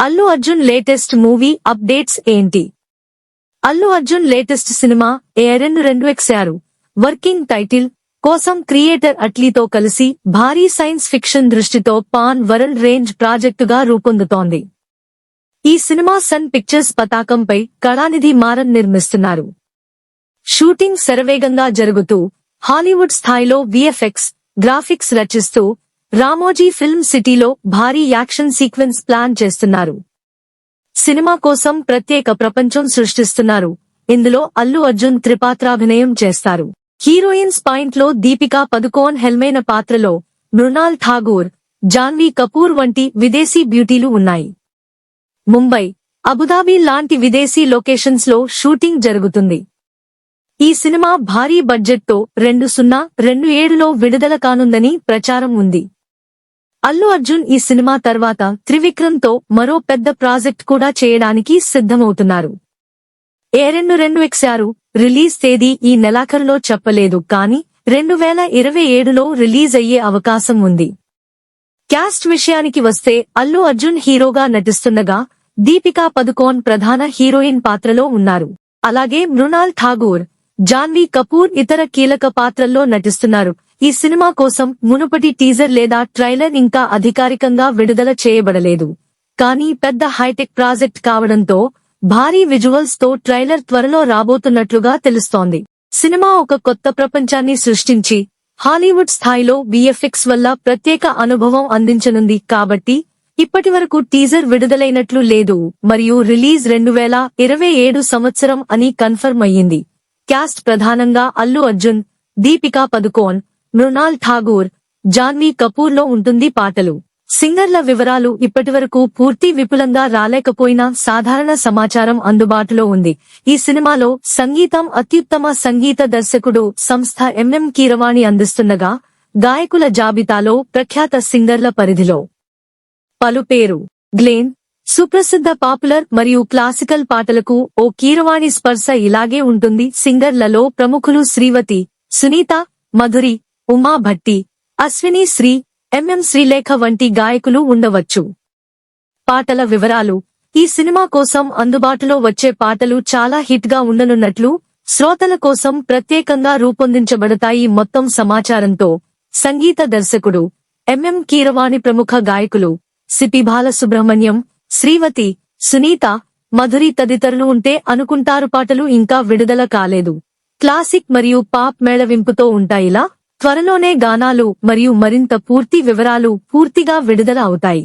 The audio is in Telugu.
Allu Arjun latest movie updates ఏంటి? అల్లు అర్జున్ లేటెస్ట్ సినిమా ఏరెన్ రెండు ఎక్సారు. వర్కింగ్ టైటిల్ కోసం క్రియేటర్ అట్లీతో కలిసి భారీ సైన్స్ ఫిక్షన్ దృష్టితో పాన్ వరల్డ్ రేంజ్ ప్రాజెక్టుగా రూపొందుతోంది. ఈ సినిమా సన్ పిక్చర్స్ పతాకంపై కళానిధి మారన్ నిర్మిస్తున్నారు. షూటింగ్ శరవేగంగా జరుగుతూ హాలీవుడ్ స్థాయిలో విఎఫ్ఎక్స్ గ్రాఫిక్స్ రచిస్తూ రామోజీ ఫిల్మ్ సిటీలో భారీ యాక్షన్ సీక్వెన్స్ ప్లాన్ చేస్తున్నారు. సినిమా కోసం ప్రత్యేక ప్రపంచం సృష్టిస్తున్నారు. ఇందులో అల్లు అర్జున్ త్రిపాత్రాభినయం చేస్తారు. హీరోయిన్స్ పాయింట్లో దీపికా పదుకోన్ హెల్మైన పాత్రలో మృణాల్ ఠాగూర్ జాన్వీ కపూర్ వంటి విదేశీ బ్యూటీలు ఉన్నాయి. ముంబై అబుదాబి లాంటి విదేశీ లొకేషన్స్లో షూటింగ్ జరుగుతుంది. ఈ సినిమా భారీ బడ్జెట్తో రెండు సున్నా రెండు ఏడులో విడుదల కానుందని ప్రచారం ఉంది. అల్లు అర్జున్ ఈ సినిమా తర్వాత త్రివిక్రమ్తో మరో పెద్ద ప్రాజెక్ట్ కూడా చేయడానికి సిద్ధమవుతున్నారు. ఏ రెండు రెండు ఎక్సారు రిలీజ్ తేదీ ఈ నెలాఖరులో చెప్పలేదు కానీ రెండు వేల ఇరవై ఏడులో రిలీజ్ అయ్యే అవకాశం ఉంది. క్యాస్ట్ విషయానికి వస్తే అల్లు అర్జున్ హీరోగా నటిస్తుండగా దీపికా పదుకోన్ ప్రధాన హీరోయిన్ పాత్రలో ఉన్నారు. అలాగే మృణాల్ ఠాగూర్ జాన్వీ కపూర్ ఇతర కీలక పాత్రల్లో నటిస్తున్నారు. ఈ సినిమా కోసం మునుపటి టీజర్ లేదా ట్రైలర్ ఇంకా అధికారికంగా విడుదల చేయబడలేదు. కానీ పెద్ద హైటెక్ ప్రాజెక్ట్ కావడంతో భారీ విజువల్స్తో ట్రైలర్ త్వరలో రాబోతున్నట్లుగా తెలుస్తోంది. సినిమా ఒక కొత్త ప్రపంచాన్ని సృష్టించి హాలీవుడ్ స్థాయిలో విఎఫ్ఎక్స్ వల్ల ప్రత్యేక అనుభవం అందించనుంది కాబట్టి ఇప్పటి వరకు టీజర్ విడుదలైనట్లు లేదు మరియు రిలీజ్ రెండు వేల ఇరవై ఏడు సంవత్సరం అని కన్ఫర్మ్ అయ్యింది. క్యాస్ట్ ప్రధానంగా అల్లు అర్జున్ దీపికా పదుకోన్ మృణాల్ ఠాగూర్ జాన్వీ కపూర్లో ఉంటుంది పాటలు. సింగర్ల వివరాలు ఇప్పటివరకు పూర్తి విపులంగా రాలేకపోయినా సాధారణ సమాచారం అందుబాటులో ఉంది. ఈ సినిమాలో సంగీతం అత్యుత్తమ సంగీత దర్శకుడు సంస్థ ఎంఎం కీరవాణి అందిస్తుండగా గాయకుల జాబితాలో ప్రఖ్యాత సింగర్ల పరిధిలో. పలు పేరు గ్లేన్ సుప్రసిద్ధ పాపులర్ మరియు క్లాసికల్ పాటలకు ఓ కీరవాణి స్పర్శ ఇలాగే ఉంటుంది. సింగర్లలో ప్రముఖులు శ్రీవతి సునీత మధురి ఉమా భట్టి అశ్విని శ్రీ ఎంఎం శ్రీలేఖ వంటి గాయకులు ఉండవచ్చు. పాటల వివరాలు ఈ సినిమా కోసం అందుబాటులో వచ్చే పాటలు చాలా హిట్గా ఉండనున్నట్లు శ్రోతల కోసం ప్రత్యేకంగా రూపొందించబడతాయి మొత్తం సమాచారంతో. సంగీత దర్శకుడు ఎంఎం కీరవాణి ప్రముఖ గాయకులు సిపి బాలసుబ్రహ్మణ్యం శ్రీవతి సునీత మధురి తదితరులు ఉంటే అనుకుంటారు పాటలు ఇంకా విడుదల కాలేదు. క్లాసిక్ మరియు పాప్ మేళవింపుతో ఉంటాయిలా? త్వరలోనే గానాలు మరియు మరింత పూర్తి వివరాలు పూర్తిగా విడుదల అవుతాయి.